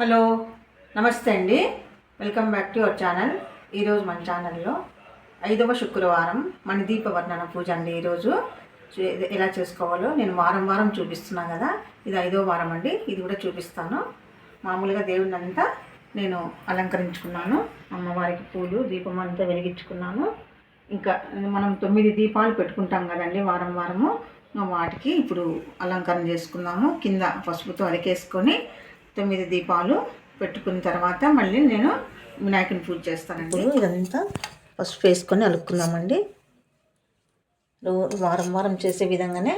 Hello నమస్తే అండి. Welcome back to our channel. ఈరోజు మన ఛానల్లో ఐదవ శుక్రవారం మన దీపవర్ణన పూజ అండి ఈరోజు ఎలా చేసుకోవాలో నేను వారం వారం చూపిస్తున్నాను కదా ఇది ఐదో వారం అండి ఇది కూడా చూపిస్తాను. మామూలుగా దేవుడిని అంతా నేను అలంకరించుకున్నాను అమ్మవారికి పూలు దీపం అంతా వెలిగించుకున్నాను. ఇంకా మనం తొమ్మిది దీపాలు పెట్టుకుంటాం కదండి వారం వారము వాటికి ఇప్పుడు అలంకరణ చేసుకున్నాము. కింద పసుపుతో అరికేసుకొని తొమ్మిది దీపాలు పెట్టుకున్న తర్వాత మళ్ళీ నేను వినాయకుని పూజ చేస్తానండి. ఇదంతా పసుపు వేసుకొని అలుక్కుందామండి. వారం వారం చేసే విధంగానే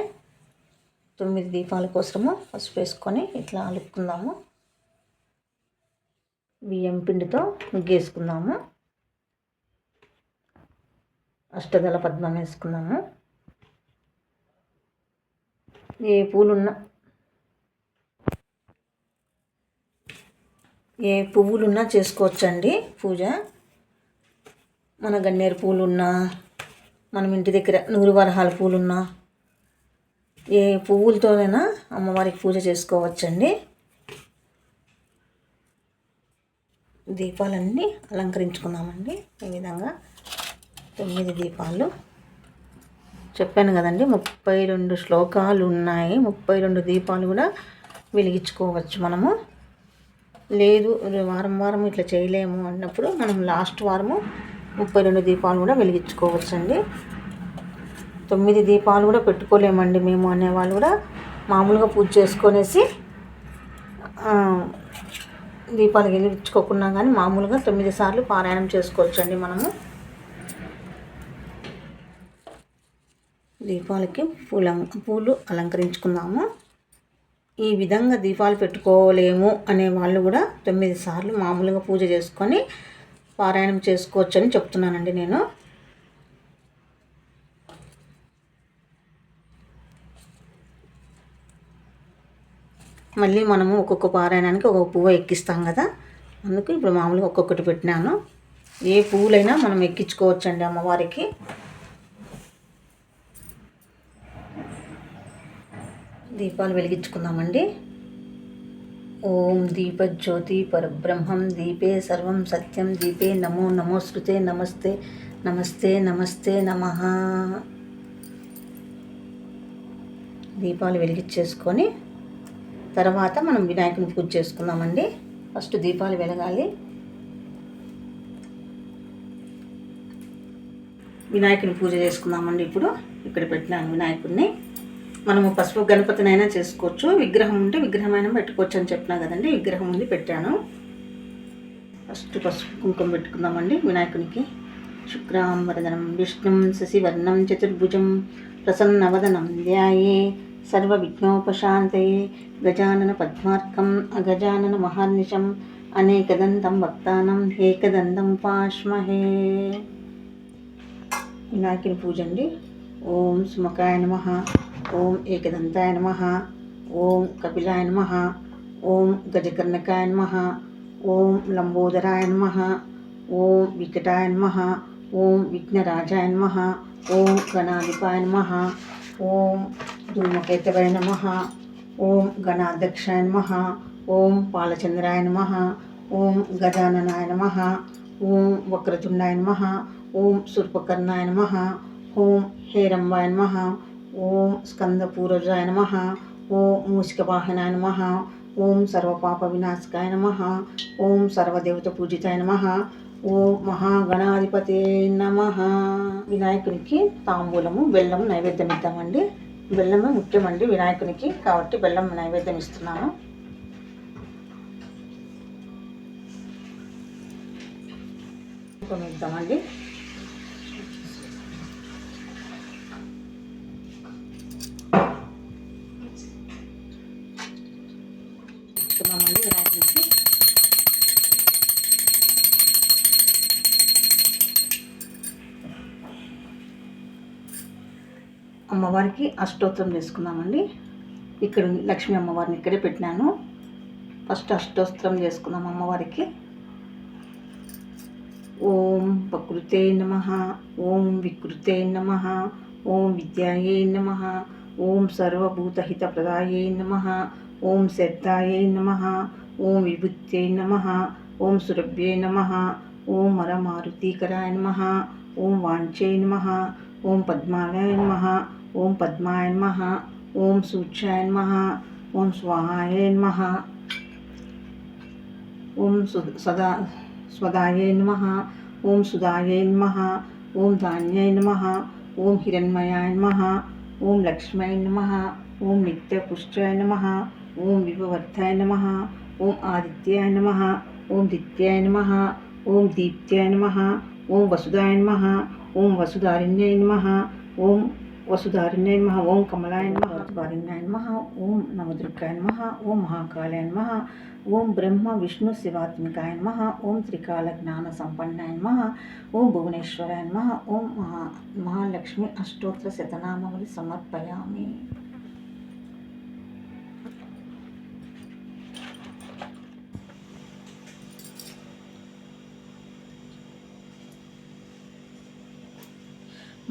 తొమ్మిది దీపాల కోసము పసుపు వేసుకొని ఇట్లా అలుక్కుందాము. బియ్యం పిండితో ముగ్గేసుకుందాము. అష్టదళ పద్మం వేసుకుందాము. ఏ పూలున్నా ఏ పువ్వులున్నా చేసుకోవచ్చండి పూజ. మన గన్నేరు పూలున్నా మనం ఇంటి దగ్గర నూరు వరహాల పూలున్నా ఏ పువ్వులతోనైనా అమ్మవారికి పూజ చేసుకోవచ్చండి. దీపాలన్నీ అలంకరించుకున్నామండి. ఈ విధంగా తొమ్మిది దీపాలు. చెప్పాను కదండి ముప్పై రెండు శ్లోకాలు ఉన్నాయి. ముప్పై రెండు దీపాలు కూడా వెలిగించుకోవచ్చు మనము. లేదు వారం వారం ఇట్లా చేయలేము అన్నప్పుడు మనం లాస్ట్ వారము ముప్పై రెండు దీపాలు కూడా వెలిగించుకోవచ్చండి. తొమ్మిది దీపాలు కూడా పెట్టుకోలేమండి మేము అనేవాళ్ళు కూడా మామూలుగా పూజ చేసుకొనేసి దీపాలు వెలిగించుకోకున్నా కానీ మామూలుగా తొమ్మిది సార్లు పారాయణం చేసుకోవచ్చండి మనము. దీపాలకి పూల పూలు అలంకరించుకుందాము. ఈ విధంగా దీపాలు పెట్టుకోలేము అనే వాళ్ళు కూడా తొమ్మిది సార్లు మామూలుగా పూజ చేసుకొని పారాయణం చేసుకోవచ్చు అని చెప్తున్నానండి నేను. మళ్ళీ మనము ఒక్కొక్క పారాయణానికి ఒక్కొక్క పువ్వు ఎక్కిస్తాం కదా. అందుకు ఇప్పుడు మామూలుగా ఒక్కొక్కటి పెట్టినాను. ఏ పువ్వులైనా మనం ఎక్కించుకోవచ్చండి అమ్మవారికి. దీపాలు వెలిగించుకుందామండి. ఓం దీపజ్యోతి పరబ్రహ్మం దీపే సర్వం సత్యం దీపే నమో నమో శృతే నమస్తే నమస్తే నమస్తే నమ. దీపాలు వెలిగించేసుకొని తర్వాత మనం వినాయకుని పూజ చేసుకుందామండి. ఫస్ట్ దీపాలు వెలగాలి. వినాయకుని పూజ చేసుకుందామండి ఇప్పుడు. ఇక్కడ పెట్టినాను వినాయకుడిని. మనము పసుపు గణపతినైనా చేసుకోవచ్చు. విగ్రహం ఉంటే విగ్రహం అయినా పెట్టుకోవచ్చు అని చెప్పినా కదండి విగ్రహం ఉంది పెట్టాను. ఫస్ట్ పసుపు కుంకుమ పెట్టుకుందామండి వినాయకునికి. శుక్రాంబరదనం విష్ణుం శశివర్ణం చతుర్భుజం ప్రసన్నవదనం ధ్యాయే సర్వ విఘ్నోపశాంతయే గజానన పద్మార్కం అగజానన మహార్నిశం అనేకదంతం భక్తానం ఏకదంతం పాష్మహే వినాయకుని పూజ అండి. ఓం సుమకాయ నమ. ఓం ఏకదంతాయ నమ ఓం కపిలాయ నమ ఓం గజకర్ణకాయ నమ ఓం లంబోదరాయ నమ ఓం వికటాయ నమ ఓం విఘ్నరాజాయ నమ ఓం గణాధిపాయ నమ ఓం ధూమకేతవయ నమ ఓం గణాధ్యక్షాయ నమ ఓం పాలచంద్రాయ నమ ఓం గజాననాయ నమ ఓం వక్రతుండాయ నమ ఓం శూర్పకర్ణాయ నమ ఓం హేరంబాయ నమ ఓం స్కందపూరజాయ నమ ఓం మూషికవాహనాయ నమ ఓం సర్వపాప వినాశకాయ నమ ఓం సర్వదేవత పూజితాయ నమ ఓం మహాగణాధిపతే నమ. వినాయకునికి తాంబూలము బెల్లము నైవేద్యం ఇద్దామండి బెల్లమే ముఖ్యమండి వినాయకునికి కాబట్టి బెల్లం నైవేద్యం ఇస్తున్నాను ఇద్దామండి అమ్మవారికి అష్టోత్తరం చేసుకుందామండి. ఇక్కడ లక్ష్మీ అమ్మవారిని ఇక్కడే పెట్టినాను. ఫస్ట్ అష్టోత్తరం చేసుకుందాం అమ్మవారికి. ఓం ప్రకృతే నమ ఓం వికృతే నమ ఓం విద్యాయే నమ ఓం సర్వభూతహితప్రదాయే నమ ఓం శ్రద్ధాయే నమ ఓం విభుత్యై నమ ఓం సురభ్యై నమ ఓం మరమారుతీకరాయ నమ ఓం వాంఛే నమ ఓం పద్మాలయ నమ ఓం పద్మాయ నమ ఓం సూచ్యాయ నమ ఓం స్వాహాయ నమ ఓం సదా స్వదాయ నమ ఓం సుధాయ నమ ఓం ధాన్యాయ నమ ఓం హిరణ్మయాయ నమ ఓం లక్ష్మయ నమ ఓం నిత్యపుష్టాయ నమ ఓం విభవర్ధాయ నమ ఓం ఆదిత్యాయ నమ ఓం దిత్యాయ నమ ఓం దీప్త్యాయ నమ ఓం వసుదాయ నమ ఓం వసుధారిణ్యాయ నమ ఓం వసుధారిణ్యాయ నమ ఓం కమలాయ నమ వసుధారిణ్యాయ నమ ఓం నవదుర్గాయ నమ ఓం మహాకాళాయ నమ ఓం బ్రహ్మ విష్ణు శివాత్మికాయ నమ ఓం త్రికాల జ్ఞాన సంపన్నాయ నమ ఓం భువనేశ్వరాయ నమ ఓం మహా మహాలక్ష్మి అష్టోత్తర శతనామములు సమర్పయామి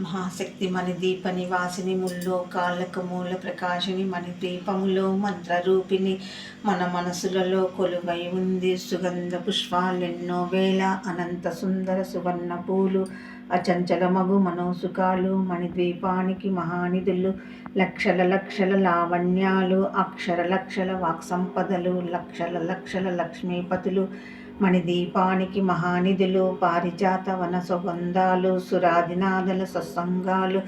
మహాశక్తి మణి దీప నివాసిని ముల్లో కాళ్ళకు మూల ప్రకాశిని మణి దీపములో మంత్రరూపిణి. మన మనసులలో కొలువై ఉంది సుగంధ పుష్పాలెన్నో వేల అనంత సుందర సువర్ణ పూలు అచంచల మగు మనోసుకాలు మణిద్వీపానికి మహానిధులు లక్షల లక్షల లావణ్యాలు అక్షర లక్షల వాక్సంపదలు లక్షల లక్షల లక్ష్మీపతులు మణిదీపానికి మహానిధులు పారిజాత వన సుగంధాలు సురాదినాదల సత్సంగాలు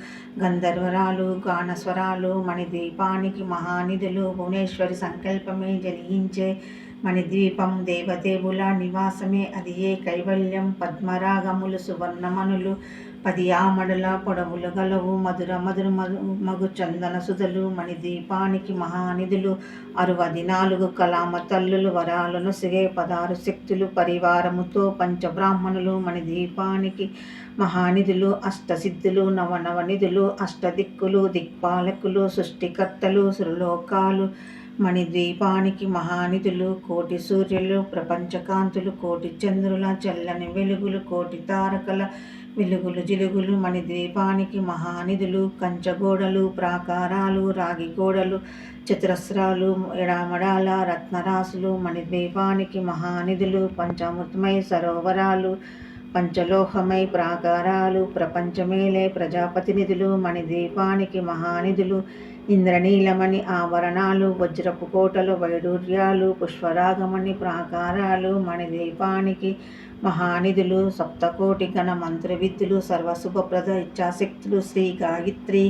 గంధర్వరాలు గానస్వరాలు మణిదీపానికి మహానిధులు భువనేశ్వరి సంకల్పమే జనించే మణిద్వీపం దేవదేవుల నివాసమే అది ఏ కైవల్యం పద్మరాగములు సువర్ణమనులు పది ఆమడల పొడవులు గలవు. మధుర మధుర మగు చందన సుధలు మణిదీపానికి మహానిధులు అరవది నాలుగు కలామ తల్లులు వరాలను సిగే పదారు శక్తులు పరివారముతో పంచబ్రాహ్మణులు మణిదీపానికి మహానిధులు అష్టసిద్ధులు నవనవనిధులు అష్టదిక్కులు దిక్పాలకులు సృష్టికర్తలు సురలోకాలు మణిద్వీపానికి మహానిధులు కోటి సూర్యులు ప్రపంచకాంతులు కోటి చంద్రుల చల్లని వెలుగులు కోటి తారకల వెలుగులు జిలుగులు మణిద్వీపానికి మహానిధులు కంచగోడలు ప్రాకారాలు రాగి గోడలు చతురస్రాలు ఎడామడాల రత్నరాసులు మణిద్వీపానికి మహానిధులు పంచామృతమై సరోవరాలు పంచలోహమై ప్రాకారాలు ప్రపంచమేలే ప్రజాపతినిధులు మణిద్వీపానికి మహానిధులు ఇంద్రనీలమణి ఆవరణాలు వజ్రపు కోటలు వైడూర్యాలు పుష్పరాగమణి ప్రాకారాలు మణిద్వీపానికి మహానిధులు సప్తకోటి గణ మంత్రవిద్యులు సర్వశుభప్రద ఇచ్చాశక్తులు శ్రీ గాయత్రి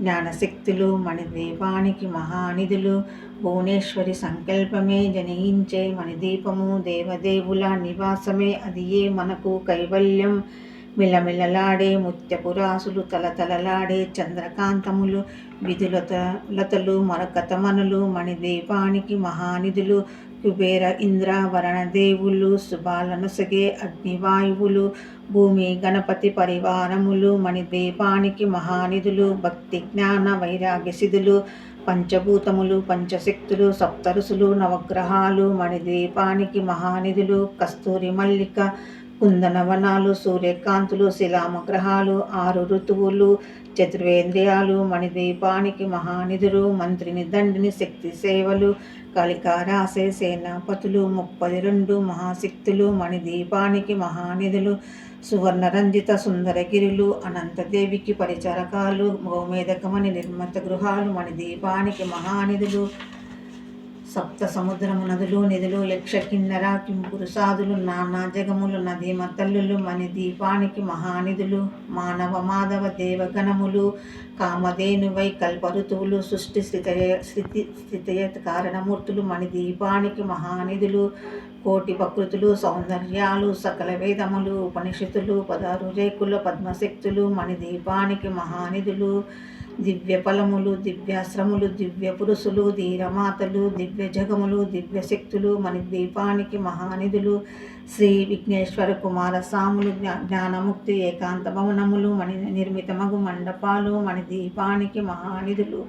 జ్ఞానశక్తులు మణిదీపానికి మహానిధులు భువనేశ్వరి సంకల్పమే జనయించే మణిదీపము దేవదేవుల నివాసమే అది ఏ మనకు కైవల్యం? మిలమిలలాడే ముత్యపురాసులు తలతలలాడే చంద్రకాంతములు విధులత లతలు మరకతమనులు మణిదీపానికి మహానిధులు కుబేర ఇంద్ర వరణదేవులు శుభాలనసగే అగ్నివాయువులు భూమి గణపతి పరివారములు మణిదీపానికి మహానిధులు భక్తి జ్ఞాన వైరాగ్య సిధులు పంచభూతములు పంచశక్తులు సప్తరుసులు నవగ్రహాలు మణిదీపానికి మహానిధులు కస్తూరి మల్లిక కుందనవనాలు సూర్యకాంతులు శిలామగ్రహాలు ఆరు ఋతువులు చతుర్వేంద్రియాలు మణిదీపానికి మహానిధులు మంత్రిని దండిని శక్తి సేవలు కలికారాసే సేనాపతులు ముప్పది రెండు మహాశక్తులు మణిదీపానికి మహానిధులు సువర్ణరంజిత సుందరగిరులు అనంతదేవికి పరిచరకాలు గోమేధకమణి నిర్మత గృహాలు మణిదీపానికి మహానిధులు సప్త సముద్రము నదులు నిధులు యక్ష కిన్నర కింపురుసాదులు నానా జగములు నది మతల్లులు మణి దీపానికి మహానిధులు మానవ మాధవ దేవగణములు కామధేనువై కల్పరుతువులు సృష్టి స్థితయ స్థితి స్థితయ కారణమూర్తులు మణి దీపానికి మహానిధులు కోటి ప్రకృతులు సౌందర్యాలు సకల వేదములు ఉపనిషత్తులు పదారు రేకుల పద్మశక్తులు మణిదీపానికి మహానిధులు దివ్య ఫలములు దివ్యాశ్రములు దివ్య పురుషులు ధీరమాతలు దివ్య జగములు దివ్య శక్తులు దీపానికి మహానిధులు శ్రీ విఘ్నేశ్వర కుమార సాములు జ్ఞానముక్తి ఏకాంత భవనములు మణి నిర్మితమగు మండపాలు మణి దీపానికి మహానిధులు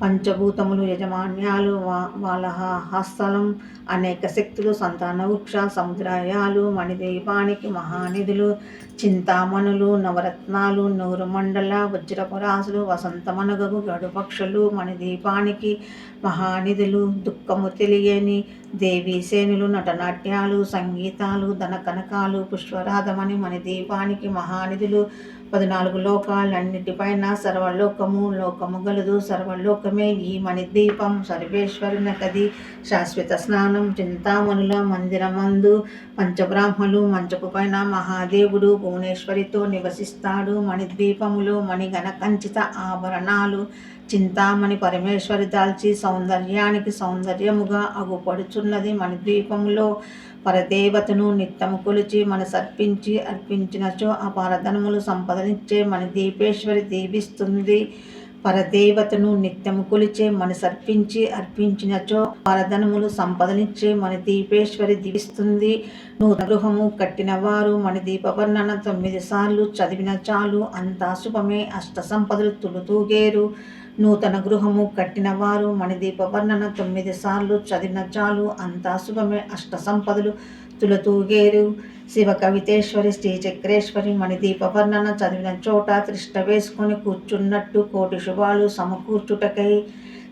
పంచభూతములు యజమాన్యాలు వా వాళ్ళ హస్తలం అనేక శక్తులు సంతాన వృక్ష సముద్రాయాలు మణిదీపానికి మహానిధులు చింతామణులు నవరత్నాలు నూరు మండల వజ్రపురాసులు వసంతమనగగు గడుపక్షులు మణిదీపానికి మహానిధులు దుఃఖము తెలియని దేవీసేనులు నటనాట్యాలు సంగీతాలు ధనకనకాలు పుష్పరాధమని మణిదీపానికి మహానిధులు పద్నాలుగు లోకాలన్నిటిపైన సర్వలోకము లోకము గలదు సర్వలోకమే ఈ మణిదీపం సర్వేశ్వరుని కది శాశ్వత స్నానం చింతామణుల మందిరమందు పంచబ్రాహ్మలు మంచపు పైన మహాదేవుడు భువనేశ్వరితో నివసిస్తాడు. మణిద్వీపములు మణిగణకంచిత ఆభరణాలు. చింతామణి పరమేశ్వరి దాల్చి సౌందర్యానికి సౌందర్యముగా అగుపడుచున్నది. మణిద్వీపములో పరదేవతను నిత్యము కొలిచి మన సర్పించి అర్పించినచో ఆ పరధనములు సంపదనిచ్చే మణిదీపేశ్వరి దీపేశ్వరి దీవిస్తుంది. పరదేవతను నిత్యము కొలిచే మన సర్పించి అర్పించినచో పరధనములు సంపదనిచ్చే మన దీపేశ్వరి దీవిస్తుంది నూతన గృహము కట్టిన వారు మన దీపవర్ణన తొమ్మిది సార్లు చదివిన చాలు అంతా శుభమే. అష్ట సంపదలు తులుతూగేరు నూతన గృహము కట్టిన వారు మణిదీప వర్ణన తొమ్మిది సార్లు చదివిన చాలు అంతా శుభమే. అష్ట సంపదలు తులతూగేరు శివ కవితేశ్వరి శ్రీ చక్రేశ్వరి మణిదీప వర్ణన చదివిన చోట త్రిష్ట వేసుకొని కూర్చున్నట్టు కోటి శుభాలు సమకూర్చుటకై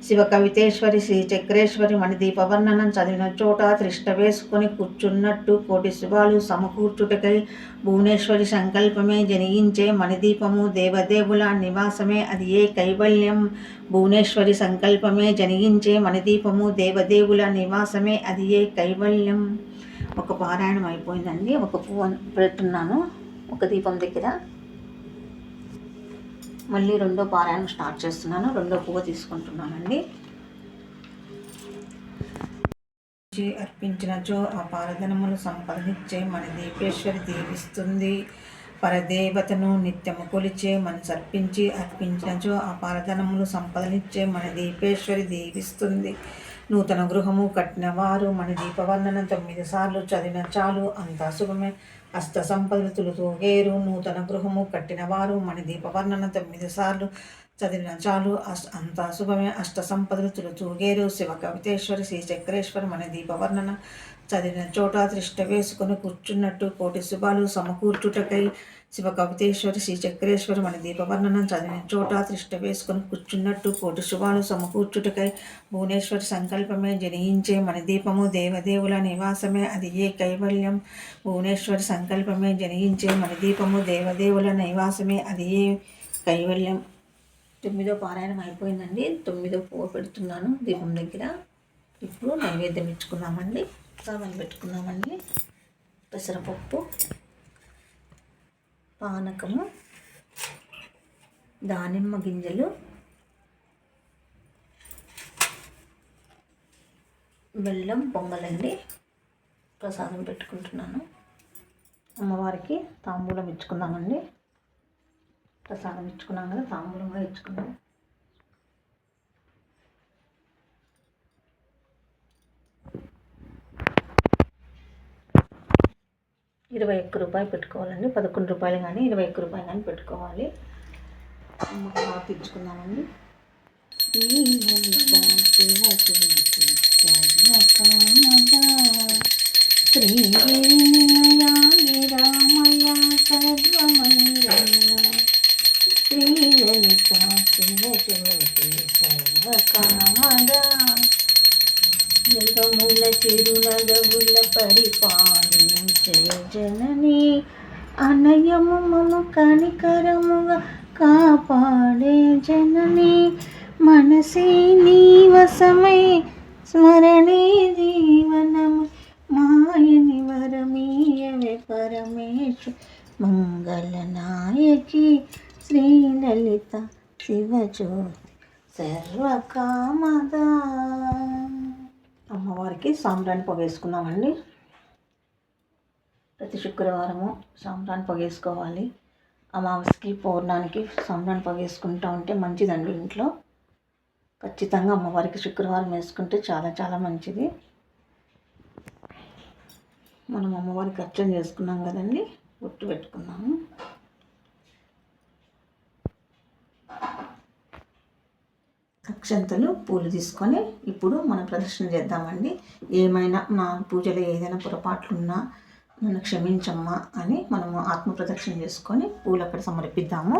శివ కవితేశ్వరి శ్రీ చక్రేశ్వరి మణిదీప వర్ణనం చదివిన చోట త్రిష్ట వేసుకొని కూర్చున్నట్టు కోటి శుభాలు సమకూర్చుటకై భువనేశ్వరి సంకల్పమే జనిగించే మణిదీపము దేవదేవుల నివాసమే. అది ఏ కైవల్యం? భువనేశ్వరి సంకల్పమే జనిగించే మణిదీపము దేవదేవుల నివాసమే. అది ఏ కైవల్యం? ఒక పారాయణం అయిపోయిందండి. ఒక పువ్వు పెడుతున్నాను. ఒక దీపం దగ్గర. మళ్ళీ రెండో పారాయణం స్టార్ట్ చేస్తున్నాను. రెండో పువ్వు తీసుకుంటున్నానండి. అర్పించినచో ఆ పారధనములు సంపాదించే మన దీపేశ్వరి దీవిస్తుంది. పరదేవతను నిత్యము కొలిచే మన సర్పించి అర్పించినచో ఆ పారధనములు సంపదనిచ్చే మన దీపేశ్వరి దీవిస్తుంది. నూతన గృహము కట్టిన వారు మన దీపవర్ణన తొమ్మిది సార్లు చదివిన చాలు అంత శుభమే అష్ట సంపదలు తూగేరు నూతన గృహము కట్టిన వారు మన దీపవర్ణన తొమ్మిది సార్లు చదివిన చాలు అష్ట అంత శుభమే అష్ట సంపదలు తూగేరు శివ కవితేశ్వరి శ్రీ చక్రేశ్వరి మన దీపవర్ణన చదివిన చోట దృష్ట వేసుకుని కూర్చున్నట్టు కోటి శుభాలు సమకూర్చుటకై శివ కవితేశ్వరి శ్రీ చక్రేశ్వరి మన దీపవర్ణనం చదివిన చోట త్రిష్ట వేసుకుని కూర్చున్నట్టు కోటి శుభాలు సమకూర్చుటకై భువనేశ్వరి సంకల్పమే జనించే మన దీపము దేవదేవుల నివాసమే. అది ఏ కైవల్యం? భువనేశ్వరి సంకల్పమే జనించే మన దీపము దేవదేవుల నివాసమే. అది ఏ కైవల్యం? తొమ్మిదో పారాయణం అయిపోయిందండి. తొమ్మిదో పువ్వు పెడుతున్నాను దీపం దగ్గర. ఇప్పుడు నైవేద్యం ఇచ్చుకున్నామండి సామాన్ పెట్టుకున్నామండి పెసరపప్పు. పానకము దానిమ్మ గింజలు బెల్లం పొంగలండి. ప్రసాదం పెట్టుకుంటున్నాను. అమ్మవారికి తాంబూలం ఇచ్చుకుందామండి. ప్రసాదం ఇచ్చుకున్నాం కదా తాంబూలంగా ఇచ్చుకున్నాం. ఇరవై ఒక్క రూపాయలు పెట్టుకోవాలండి. పదకొండు రూపాయలు కానీ ఇరవై ఒక్క రూపాయలు కానీ పెట్టుకోవాలి. తెచ్చుకుందామండి శ్రీ రామయ్య సర్వమయ్య శ్రీలలిత శివజ్యోతి సర్వకామద జగముల చిరునగవుల పరిపాలించే జనని అనయము మము కనికరముగా కాపాడే జనని. మనసే నీవసమై స్మరణే జీవనము. మాయని వరమీయవే పరమేశ్వ మంగళనాయకి శ్రీలలిత శివజ్యోతి సర్వకామద. అమ్మవారికి సాంబ్రాణి పొగ వేసుకున్నామండి ప్రతి శుక్రవారము సాంబ్రాణి పొగేసుకోవాలి. అమావాస్యకి పౌర్ణానికి సాంబ్రాణి పొగేసుకుంటూ ఉంటే మంచిదండి ఇంట్లో. ఖచ్చితంగా అమ్మవారికి శుక్రవారం వేసుకుంటే చాలా చాలా మంచిది. మనం అమ్మవారికి అర్చన చేసుకున్నాం కదండి గుర్తు పెట్టుకున్నాము. అక్షంతలు పూలు తీసుకొని ఇప్పుడు మనం ప్రదర్శన చేద్దామండి. ఏమైనా నా పూజలో ఏదైనా పొరపాట్లున్నా నన్ను క్షమించమ్మా అని మనము ఆత్మ ప్రదక్షిణ చేసుకొని పూలు అక్కడ సమర్పిద్దాము.